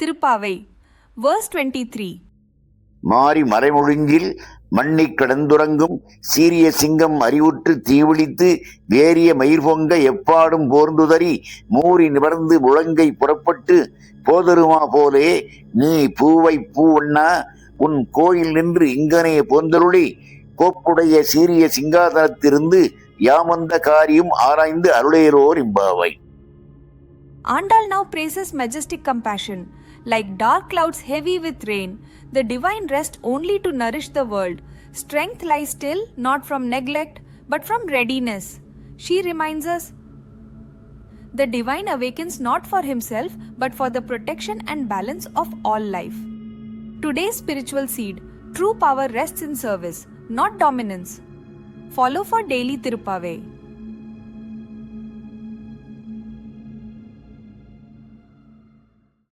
Tirupavai, verse 23. மாறி மறைமொழிஞ்சில் மண்ணிக் கடந்துறங்கும் சீரிய சிங்கம் அறிவுற்று தீவிழித்து வேரிய மயிர் பொங்க எப்பாடும் போர்ந்துதறி மூறி நிமிர்ந்து முழங்கை புறப்பட்டு போதருமா போலே நீ பூவை பூவண்ணா உன் கோயில் நின்று இங்கனே போந்தருளி கோப்புடைய சீரிய சிங்காதனத்திலிருந்து யாமந்த காரியம் ஆராய்ந்து அருளேரோர் இம்பாவை Andal now praises majestic compassion. Like dark clouds heavy with rain, the divine rest only to nourish the world. Strength lies still, not from neglect, but from readiness. She reminds us the divine awakens not for himself, but for the protection and balance of all life. Today's spiritual seed true power rests in service, not dominance. Follow for daily Tirupave.